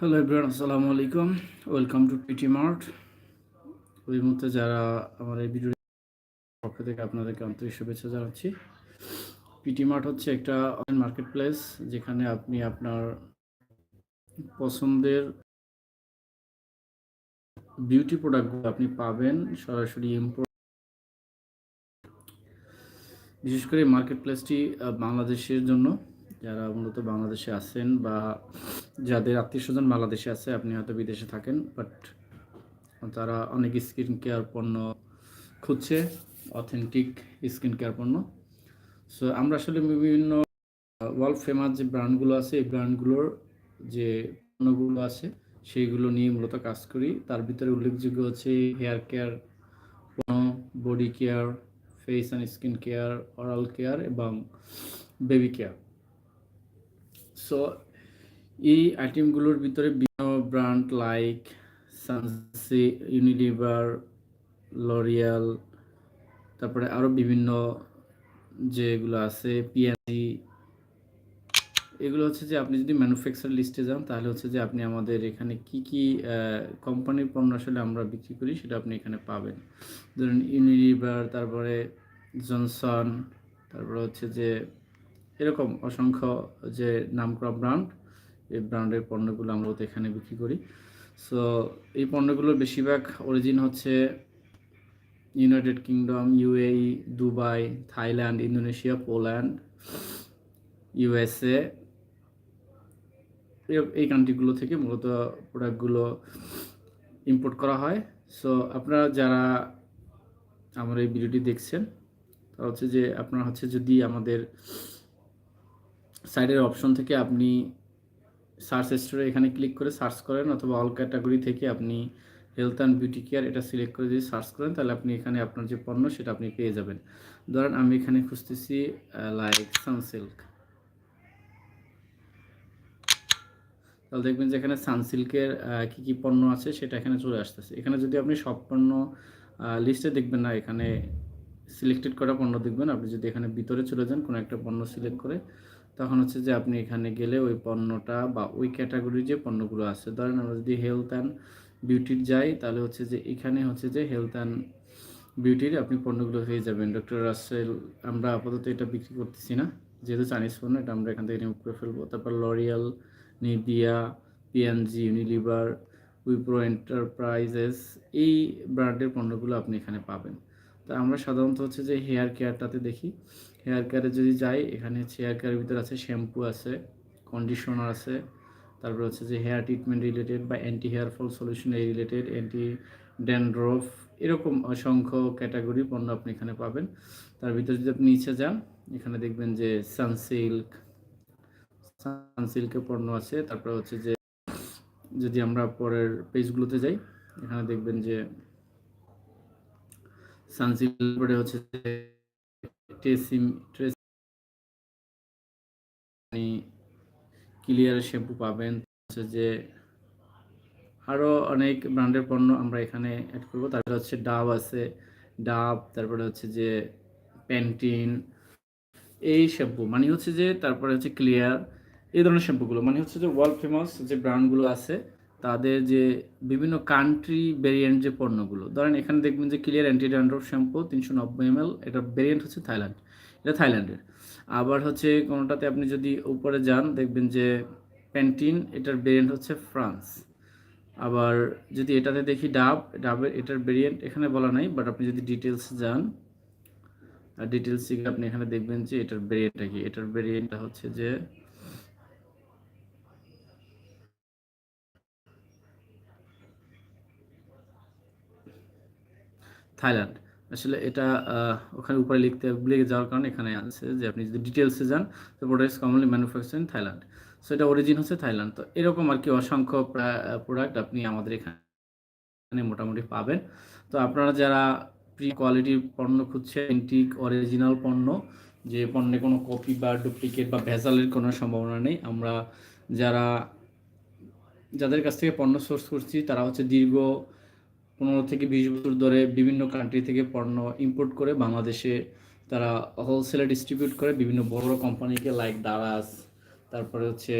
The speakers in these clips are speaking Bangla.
হ্যালো এভরিওয়ান আসসালামু আলাইকুম ওয়েলকাম টু পিটি মার্ট ওই মুহূর্তে যারা আমার এই ভিডিও পক্ষ থেকে আপনাদেরকে আন্তরিক শুভেচ্ছা জানাচ্ছি। পিটি মার্ট হচ্ছে একটা অনলাইন মার্কেট প্লেস যেখানে আপনি আপনার পছন্দের বিউটি প্রোডাক্টগুলো আপনি পাবেন, সরাসরি ইম্পোর্ট বিশেষ করে মার্কেট প্লেসটি বাংলাদেশের জন্য। যারা মূলত বাংলাদেশে আছেন বা যাদের আত্মীয় স্বজন বাংলাদেশে আছে, আপনি হয়তো বিদেশে থাকেন বাট তারা অনেক স্কিন কেয়ার পণ্য খুঁজছে অথেন্টিক স্কিন কেয়ার পণ্য। সো আমরা আসলে বিভিন্ন ওয়ার্ল্ড ফেমাস যে ব্র্যান্ডগুলো আছে, এই ব্র্যান্ডগুলোর যে পণ্যগুলো আছে, সেইগুলো নিয়ে মূলত কাজ করি। তার ভিতরে উল্লেখযোগ্য হচ্ছে হেয়ার কেয়ার পণ্য body care face and skin care oral care এবং বেবি কেয়ার সো এই আইটেমগুলোর ভিতরে বিভিন্ন brand like Sunsilk Unilever L'Oreal তারপরে আরও বিভিন্ন যেগুলো আছে পিএনজি এগুলো হচ্ছে যে আপনি যদি ম্যানুফ্যাকচার লিস্টে যান, তাহলে হচ্ছে যে আপনি আমাদের এখানে কি কি কোম্পানির পণ্য আসলে আমরা বিক্রি করি সেটা আপনি এখানে পাবেন। ধরুন ইউনিলিভার তারপরে জনসন তারপরে হচ্ছে যে এরকম অসংখ্য যে নামকরা ব্র্যান্ড এই ব্র্যান্ডের পণ্যগুলো আমরা এখানে বিক্রি করি। সো এই পণ্যগুলোর বেশিরভাগ অরিজিন হচ্ছে United Kingdom UAE Dubai, Thailand, Indonesia, Poland USA এই কান্ট্রিগুলো থেকে মূলত প্রোডাক্টগুলো ইম্পোর্ট করা হয়। সো আপনারা যারা আমার এই ভিডিওটি দেখছেন, তারা হচ্ছে যে, আপনারা হচ্ছে যদি আমাদের সাইডের অপশন থেকে আপনি সার্চ স্টোরে এখানে ক্লিক করে সার্চ করেন অথবা অল ক্যাটাগরি থেকে আপনি হেলথ অ্যান্ড বিউটি কেয়ার এটা সিলেক্ট করে যদি সার্চ করেন, তাহলে আপনি এখানে আপনার যে পণ্য সেটা আপনি পেয়ে যাবেন। ধরেন আমি এখানে খুঁজতেছি লাইক সানসিল্ক তাহলে দেখবেন যে এখানে সানসিল্কের কী কী পণ্য আছে সেটা এখানে চলে আসতেছে। এখানে যদি আপনি সব পণ্য লিস্টে দেখবেন না, এখানে সিলেক্টেড করা পণ্য দেখবেন। আপনি যদি এখানে ভিতরে চলে যান, কোনো একটা পণ্য সিলেক্ট করে তখন হচ্ছে যে আপনি এখানে গেলে ওই পণ্যটা বা ওই ক্যাটাগরির যে পণ্যগুলো আছে, ধরেন আমরা যদি হেলথ অ্যান্ড বিউটির যাই, তাহলে হচ্ছে যে এখানে হচ্ছে যে হেলথ অ্যান্ড বিউটির আপনি পণ্যগুলো পেয়ে যাবেন। ডক্টর রাসেল আমরা আপাতত এটা বিক্রি করতেছি না। যেহেতু চাইনিজ পণ্য, এটা আমরা এখান থেকে রিমুভ করে ফেলব। তারপর L'Oreal Nivea PNG Unilever Wipro Enterprises এই ব্র্যান্ডের পণ্যগুলো আপনি এখানে পাবেন। তা আমরা সাধারণত হচ্ছে যে হেয়ার কেয়ারটাতে দেখি। হেয়ার কেয়ারে যদি যাই, এখানে হচ্ছে হেয়ার কেয়ারের ভিতরে আছে শ্যাম্পু আছে কন্ডিশনার আছে, তারপর হচ্ছে যে হেয়ার ট্রিটমেন্ট রিলেটেড বা অ্যান্টি হেয়ার ফল সলিউশন এই রিলেটেড অ্যান্টি ড্যান্ড্রফ এরকম অসংখ্য ক্যাটাগরি পণ্য আপনি এখানে পাবেন। তার ভিতরে যদি আপনি নিচে যান, এখানে দেখবেন যে সানসিল্ক সানসিল্কের পণ্য আছে, তারপর হচ্ছে যে যদি আমরা পরের পেজগুলোতে যাই, এখানে দেখবেন যে সানসিল্ক হচ্ছে যে ক্লিয়ার শ্যাম্পু পাবেন। হচ্ছে যে আরও অনেক ব্র্যান্ডের পণ্য আমরা এখানে অ্যাড করব। তারপরে হচ্ছে ডাব আছে। ডাব, তারপরে হচ্ছে যে প্যান্টিন এই শ্যাম্পু মানে হচ্ছে যে তারপরে হচ্ছে ক্লিয়ার এই ধরনের শ্যাম্পুগুলো মানে হচ্ছে যে ওয়ার্ল্ড ফেমাস যে ব্র্যান্ডগুলো আছে তাদের যে বিভিন্ন কান্ট্রি ভেরিয়েন্ট যে পণ্যগুলো, ধরেন এখানে দেখবেন যে ক্লিয়ার অ্যান্টি ড্যান্ড্রফ শ্যাম্পু তিনশো নব্বই এম এল এটা ভেরিয়েন্ট হচ্ছে থাইল্যান্ড এটা থাইল্যান্ডের আবার হচ্ছে কোনোটাতে আপনি যদি উপরে যান, দেখবেন যে প্যান্টিন এটার ভেরিয়েন্ট হচ্ছে ফ্রান্স আবার যদি এটাতে দেখি ডাব ডাবের এটার ভেরিয়েন্ট এখানে বলা নাই বাট আপনি যদি ডিটেলস যান, আর ডিটেলস আপনি এখানে দেখবেন যে এটার ভেরিয়েন্টটা কি? এটার ভেরিয়েন্টটা হচ্ছে যে থাইল্যান্ড। আসলে এটা ওখানে উপরে লিখতে ভুলে যাওয়ার কারণে এখানে আছে যে আপনি যদি ডিটেলসে যান, তো products commonly manufacture Thailand so এটা অরিজিন হচ্ছে থাইল্যান্ড। তো এরকম আর কি অসংখ্য প্রোডাক্ট আপনি আমাদের এখানে মোটামুটি পাবেন। তো আপনারা যারা প্রি কোয়ালিটির পণ্য খুঁজছেন এন্টিক অরিজিনাল পণ্য, যে পণ্যে কোনো কপি বা ডুপ্লিকেট বা ভেজালের কোনো সম্ভাবনা নেই, আমরা যারা, যাদের কাছ থেকে পণ্য সোর্স করছি, তারা হচ্ছে দীর্ঘ পনেরো থেকে বিশ বছর ধরে বিভিন্ন কান্ট্রি থেকে পণ্য ইম্পোর্ট করে বাংলাদেশে তারা হোলসেলে ডিস্ট্রিবিউট করে বিভিন্ন বড় বড় কোম্পানিকে লাইক দারাস তারপরে হচ্ছে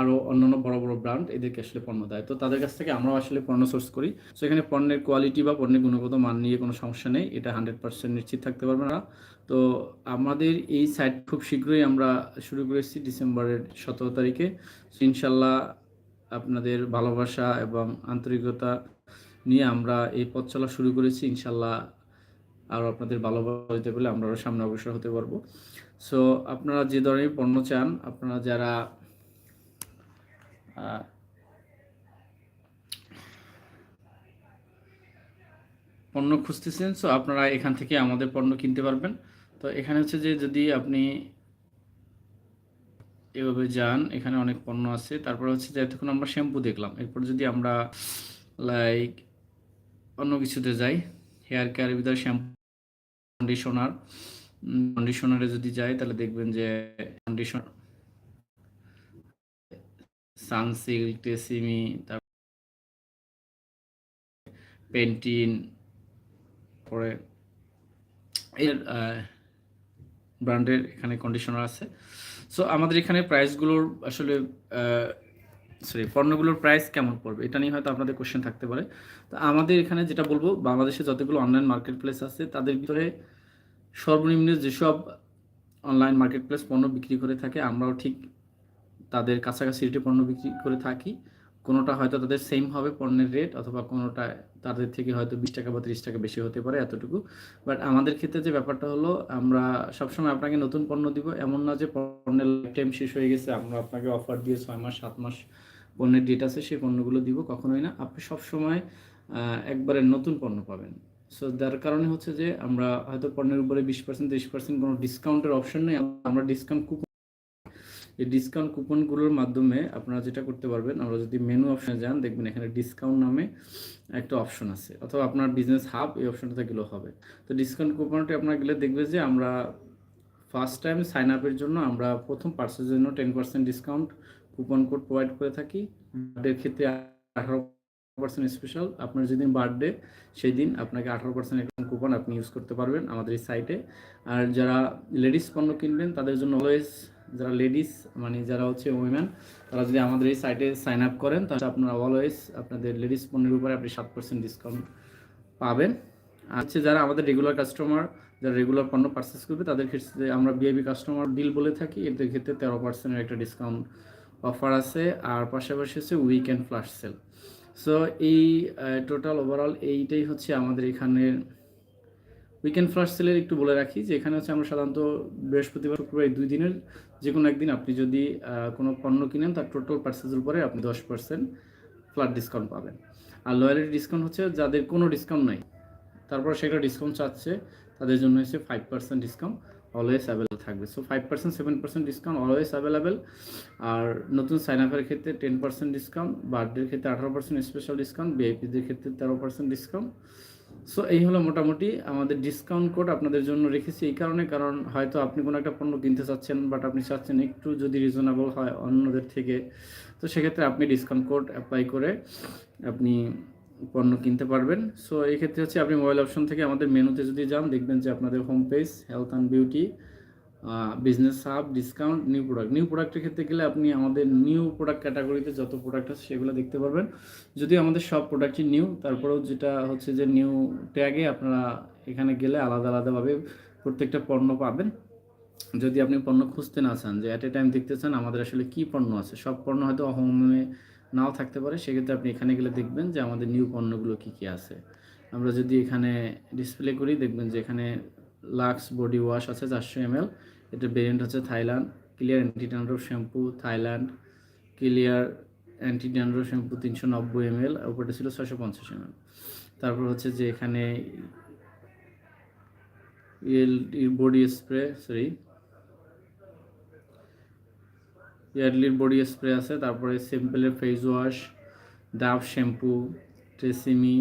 আরও অন্যান্য বড় বড় ব্র্যান্ড এদেরকে আসলে পণ্য দেয়। তো তাদের কাছ থেকে আমরাও আসলে পণ্য সোর্স করি। সো এখানে পণ্যের কোয়ালিটি বা পণ্যের গুণগত মান নিয়ে কোনো সমস্যা নেই। এটা হান্ড্রেড পার্সেন্ট নিশ্চিত থাকতে পারবে না। তো আমাদের এই সাইট খুব শীঘ্রই আমরা শুরু করেছি ডিসেম্বরের সতেরো তারিখে। ইনশাল্লাহ আপনাদের ভালোবাসা এবং আন্তরিকতা নিয়ে আমরা এই পথ চলা শুরু করেছি ইনশাল্লাহ আর আপনাদের ভালোবাসা দিতে পেলে আমরা আরও সামনে অগ্রসর হতে পারব। সো আপনারা যে ধরনের পণ্য চান, আপনারা যারা পণ্য খুঁজতেছেন সো আপনারা এখান থেকে আমাদের পণ্য কিনতে পারবেন। তো এখানে হচ্ছে যে যদি আপনি এভাবে যান, এখানে অনেক পণ্য আছে। তারপর হচ্ছে যে এতক্ষণ আমরা শ্যাম্পু দেখলাম। এরপর যদি আমরা লাইক অন্য কিছুতে যাই হেয়ার কেয়ারের ভিতরে শ্যাম্পু কন্ডিশনার কন্ডিশনারে যদি যাই, তাহলে দেখবেন যে কন্ডিশনার সানসিল্ক টেসিমি তারপর পেন্টিন পরে এর ব্র্যান্ডের এখানে কন্ডিশনার আছে। সো আমাদের এখানে প্রাইসগুলোর আসলে সরি পণ্যগুলোর প্রাইস কেমন পড়বে? এটা নিয়ে হয়তো আপনাদের কোশ্চেন থাকতে পারে। তো আমাদের এখানে যেটা বলব, বাংলাদেশে যতগুলো অনলাইন মার্কেট প্লেস আছে, তাদের ভিতরে সর্বনিম্ন যেসব অনলাইন মার্কেট প্লেস পণ্য বিক্রি করে থাকে, আমরাও ঠিক তাদের কাছাকাছি রেটে পণ্য বিক্রি করে থাকি। কোনোটা হয়তো তাদের সেম হবে পণ্যের রেট অথবা কোনোটা তাদের থেকে হয়তো বিশ টাকা বা ত্রিশ টাকা বেশি হতে পারে এতটুকু। বাট আমাদের ক্ষেত্রে যে ব্যাপারটা হলো, আমরা সবসময় আপনাকে নতুন পণ্য দিব। এমন না যে পণ্যের লাইফ টাইম শেষ হয়ে গেছে, আমরা আপনাকে অফার দিয়ে ছয় মাস, সাত মাস পণ্যের ডেট আছে, সেই পণ্যগুলো দিব, কখনোই না। আপনি সবসময় একবারে নতুন পণ্য পাবেন। সো যার কারণে হচ্ছে যে, আমরা হয়তো পণ্যের উপরে বিশ পার্সেন্ট তিরিশ পার্সেন্ট কোনো ডিসকাউন্টের অপশন নেই। আমরা ডিসকাউন্ট কুপন এই ডিসকাউন্ট কুপনগুলোর মাধ্যমে আপনারা যেটা করতে পারবেন, আমরা যদি মেনু অপশনে যান, দেখবেন এখানে ডিসকাউন্ট নামে একটা অপশন আছে, অথবা আপনার বিজনেস হাব এই অপশনটাতে গেলেও হবে। তো ডিসকাউন্ট কুপনটি আপনার গেলে দেখবে যে আমরা ফার্স্ট টাইম সাইন আপের জন্য আমরা প্রথম পার্সের জন্য ten percent discount coupon code provide করে থাকি। বার্থডের ক্ষেত্রে আঠারো পার্সেন্ট স্পেশাল আপনার যেদিন বার্থডে সেই দিন আপনাকে আঠারো পার্সেন্ট একটা কুপন আপনি ইউজ করতে পারবেন আমাদের এই সাইটে আর যারা লেডিস পণ্য কিনবেন, তাদের জন্য অলওয়েজ যারা লেডিস মানে যারা হচ্ছে উইমেন তারা যদি আমাদের এই সাইটে সাইন আপ করেন, তাহলে আপনারা অলওয়েজ আপনাদের লেডিস পণ্যের উপরে আপনি সাত পার্সেন্ট ডিসকাউন্ট পাবেন। আর হচ্ছে যারা আমাদের রেগুলার কাস্টমার যারা রেগুলার পণ্য পারচেস করবে, তাদের ক্ষেত্রে আমরা বিআইবি কাস্টমার ডিল বলে থাকি, এদের ক্ষেত্রে তেরো পার্সেন্টের একটা ডিসকাউন্ট অফার আছে। আর পাশাপাশি হচ্ছে উইকেন্ড ফ্লাশ সেল সো এই টোটাল ওভারঅল এইটাই হচ্ছে আমাদের এখানের উইকেন্ড ফ্লাশ সেলের একটু বলে রাখি যে এখানে হচ্ছে আমরা সাধারণত বৃহস্পতিবার, শুক্রবার দুই দিনের যে কোনো একদিন আপনি যদি কোনো পণ্য কিনেন তার টোটাল পার্সেসের উপরে আপনি দশ পার্সেন্ট ফ্ল্যাট ডিসকাউন্ট পাবেন। আর লয়ালিটি ডিসকাউন্ট হচ্ছে যাদের কোনো ডিসকাউন্ট নাই, তারপর সেটা ডিসকাউন্ট চাচ্ছে, তাদের জন্য হচ্ছে five percent discount always available থাকবে। So five percent seven percent discount always available আর নতুন সাইন আপের ক্ষেত্রে টেন পার্সেন্ট ডিসকাউন্ট বার্থডের ক্ষেত্রে আঠারো পার্সেন্ট স্পেশাল ডিসকাউন্ট বিআইপিদের ক্ষেত্রে তেরো পার্সেন্ট ডিসকাউন্ট সো এই হলো মোটামুটি আমাদের ডিসকাউন্ট কোড আপনাদের জন্য রেখেছি এই কারণে, কারণ হয়তো আপনি কোনো একটা পণ্য কিনতে চাচ্ছেন বাট আপনি চাচ্ছেন একটু যদি রিজনেবল হয় অন্যদের থেকে, তো সেক্ষেত্রে আপনি ডিসকাউন্ট কোড অ্যাপ্লাই করে আপনি পণ্য কিনতে পারবেন। সো এই ক্ষেত্রে হচ্ছে আপনি মোবাইল অপশন থেকে আমাদের মেনুতে যদি যান, দেখবেন যে আপনাদের home page health and beauty business hub discount new product new প্রোডাক্টের ক্ষেত্রে গেলে আপনি আমাদের নিউ প্রোডাক্ট ক্যাটাগরিতে যত প্রোডাক্ট আছে সেগুলো দেখতে পারবেন। যদিও আমাদের সব প্রোডাক্টই নিউ তারপরেও যেটা হচ্ছে যে নিউ ট্যাগে আপনারা এখানে গেলে আলাদা আলাদাভাবে প্রত্যেকটা পণ্য পাবেন। যদি আপনি পণ্য খুঁজতে না চান, যে অ্যাট এ টাইম দেখতে চান আমাদের আসলে কি পণ্য আছে, সব পণ্য হয়তো হোমে নাও থাকতে পারে, সেক্ষেত্রে আপনি এখানে গেলে দেখবেন যে আমাদের নিউ পণ্যগুলো কি কি আছে। আমরা যদি এখানে ডিসপ্লে করি, দেখবেন যে এখানে লাক্স বডি ওয়াশ আছে চারশো এমএল। এটার ভেরিয়েন্ট হচ্ছে Thailand. Clear anti dandruff shampoo Thailand. Clear anti dandruff shampoo তিনশো নব্বই এমএল ওপরটা ছিল ছশো পঞ্চাশ এমএল। তারপর হচ্ছে যে এখানে বডি স্প্রে সরি ইয়ারলির বডি স্প্রে আছে, তারপরে সিম্পলের face wash Dove shampoo Tresemme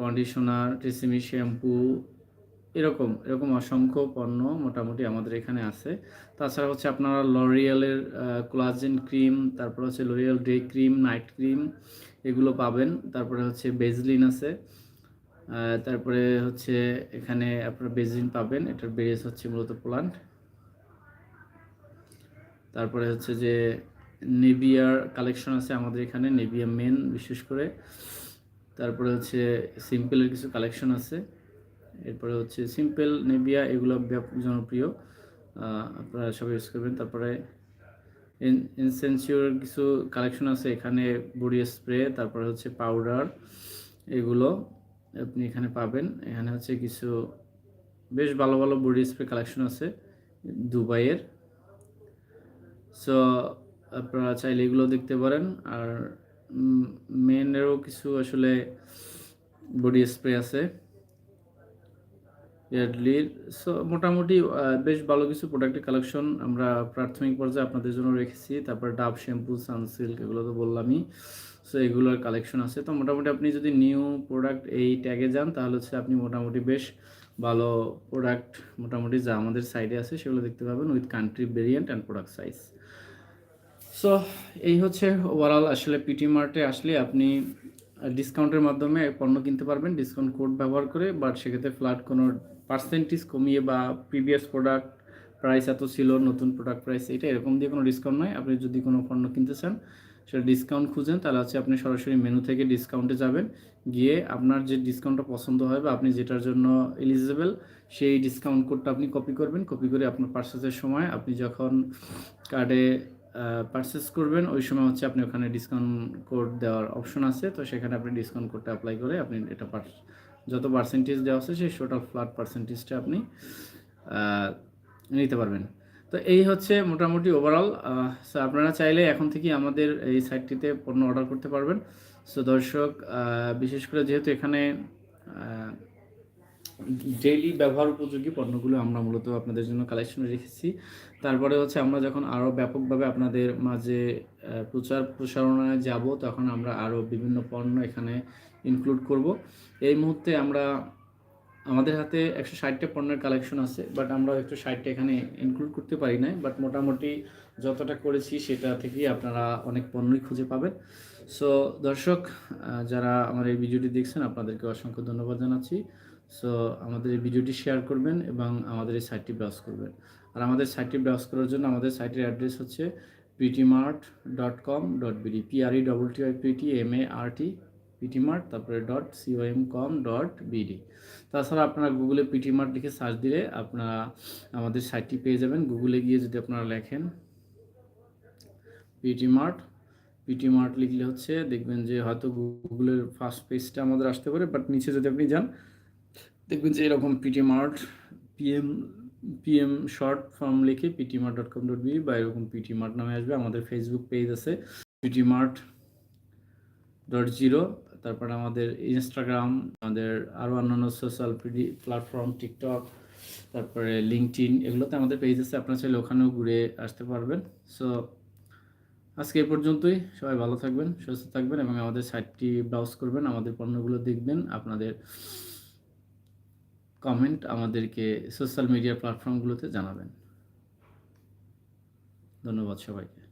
conditioner Tresemme shampoo এরকম এরকম অসংখ্য পণ্য মোটামুটি আমাদের এখানে আছে। তাছাড়া হচ্ছে আপনারা লরিয়ালের কোলাজেন ক্রিম তারপরে হচ্ছে L'Oreal day cream night cream এগুলো পাবেন। তারপরে হচ্ছে বেজলিন আছে। তারপরে হচ্ছে এখানে আপনার বেজলিন পাবেন। এটার বেস হচ্ছে মূলত প্লান্ট তারপরে হচ্ছে যে নেভিয়ার কালেকশন আছে আমাদের এখানে নেভিয়া মেন বিশেষ করে। তারপরে হচ্ছে সিম্পলের কিছু কালেকশন আছে। এরপরে হচ্ছে সিম্পল নেভিয়া এগুলো জনপ্রিয়। আপনারা সবাই ইউজ করবেন। তারপরে ইনসেন্সিওর কিছু কালেকশন আছে। এখানে বডি স্প্রে তারপরে হচ্ছে পাউডার এগুলো আপনি এখানে পাবেন। এখানে হচ্ছে কিছু বেশ ভালো ভালো বডি স্প্রে কালেকশন আছে দুবাইয়ের। সো আপনারা চাইলে এগুলো দেখতে পারেন। আর মেনেরও কিছু আসলে বডি স্প্রে আছে। ইয়ার্ডলির সো মোটামুটি বেশ ভালো কিছু প্রোডাক্টের কালেকশন আমরা প্রাথমিক পর্যায়ে আপনাদের জন্য রেখেছি। তারপর ডাব শ্যাম্পু সানসিল্ক এগুলো তো বললামই। সো এগুলোর কালেকশন আছে। তো, মোটামুটি আপনি যদি নিউ প্রোডাক্ট এই ট্যাগে যান, তাহলে হচ্ছে আপনি মোটামুটি বেশ ভালো প্রোডাক্ট মোটামুটি যা আমাদের সাইডে আছে, সেগুলো দেখতে পাবেন with country variant and product size so এই হচ্ছে ওভারঅল আসলে পিটি মার্টে আসলে আপনি ডিসকাউন্টের মাধ্যমে পণ্য কিনতে পারবেন। ডিসকাউন্ট কোড ব্যবহার করে বাট সেক্ষেত্রে ফ্ল্যাট কোনো পার্সেন্টেজ কমিয়ে বা প্রিভিয়াস প্রোডাক্ট প্রাইস এত ছিল, নতুন প্রোডাক্ট প্রাইস এটা এরকম দিয়ে কোনো ডিসকাউন্ট নয় আপনি যদি কোনো পণ্য কিনতে চান, সেটা ডিসকাউন্ট খুঁজেন, তাহলে হচ্ছে আপনি সরাসরি মেনু থেকে ডিসকাউন্টে যাবেন। গিয়ে আপনার যে ডিসকাউন্টটা পছন্দ হয় বা আপনি যেটার জন্য এলিজিবল সেই ডিসকাউন্ট কোডটা আপনি কপি করবেন। কপি করে আপনার পার্সেসের সময় আপনি যখন কার্ডে পারচেস করবেন, ওই সময় হচ্ছে আপনি ওখানে ডিসকাউন্ট কোড দেওয়ার অপশন আছে। তো সেখানে আপনি ডিসকাউন্ট কোডটা অ্যাপ্লাই করে আপনি এটা পার- যত পার্সেন্টেজ দেওয়া আছে, সেই টোটাল ফ্ল্যাট পার্সেন্টেজটা আপনি নিতে পারবেন। তো এই হচ্ছে মোটামুটি ওভারঅল সো আপনারা চাইলে এখন থেকে আমাদের এই সাইটটিতে পণ্য অর্ডার করতে পারবেন। সো দর্শক বিশেষ করে যেহেতু এখানে ডেইলি ব্যবহার উপযোগী পণ্যগুলো আমরা মূলত আপনাদের জন্য কালেকশনে রেখেছি। তারপরে হচ্ছে আমরা যখন আরও ব্যাপকভাবে আপনাদের মাঝে প্রচার প্রসারণায় যাব, তখন আমরা আরও বিভিন্ন পণ্য এখানে ইনক্লুড করব। এই মুহূর্তে আমরা, আমাদের হাতে একশো ষাটটা পণ্যের কালেকশন আছে বাট আমরা একশো ষাটটা এখানে ইনক্লুড করতে পারি না বাট মোটামুটি যতটা করেছি সেটা থেকেই আপনারা অনেক পণ্যই খুঁজে পাবেন। সো দর্শক যারা আমার এই ভিডিওটি দেখছেন, আপনাদেরকে অসংখ্য ধন্যবাদ জানাচ্ছি। সো আমাদের এই ভিডিওটি শেয়ার করবেন এবং আমাদের এই সাইটটি ব্রাউজ করবেন। আর আমাদের সাইটটি ব্রাউজ করার জন্য আমাদের সাইটের অ্যাড্রেস হচ্ছে Prettymart dot com dot BD PRE double T I PT M A R T Prettymart তারপরে dot COM com dot BD তাছাড়া আপনারা গুগলে পিটিমার্ট লিখে সার্চ দিলে আপনারা আমাদের সাইটটি পেয়ে যাবেন। গুগলে গিয়ে যদি আপনারা লেখেন পিটিমার্ট পিটিমার্ট লিখলে হচ্ছে দেখবেন যে হয়তো গুগলের ফার্স্ট পেজটা আমাদের আসতে পারে বাট নিচে যদি আপনি যান, দেখবেন যে এরকম PT Mart PM PM short form লিখে PT Mart dot com dot B বা এরকম পিটি মার্ট নামে আসবে। আমাদের ফেসবুক পেজ আছে পিটি মার্ট ডট জিরো তারপরে আমাদের ইনস্টাগ্রাম আমাদের আরও অন্যান্য সোশ্যাল প্ল্যাটফর্ম টিকটক তারপরে লিঙ্কটিন এগুলোতে আমাদের পেজ আছে, আপনারা চাইলে ওখানেও ঘুরে আসতে পারবেন। সো আজকে এই পর্যন্তই, সবাই ভালো থাকবেন, সুস্থ থাকবেন এবং আমাদের সাইটটি ব্রাউজ করবেন, আমাদের পণ্যগুলো দেখবেন, আপনাদের কমেন্ট আমাদেরকে সোশ্যাল মিডিয়া প্ল্যাটফর্মগুলোতে জানাবেন। ধন্যবাদ সবাইকে।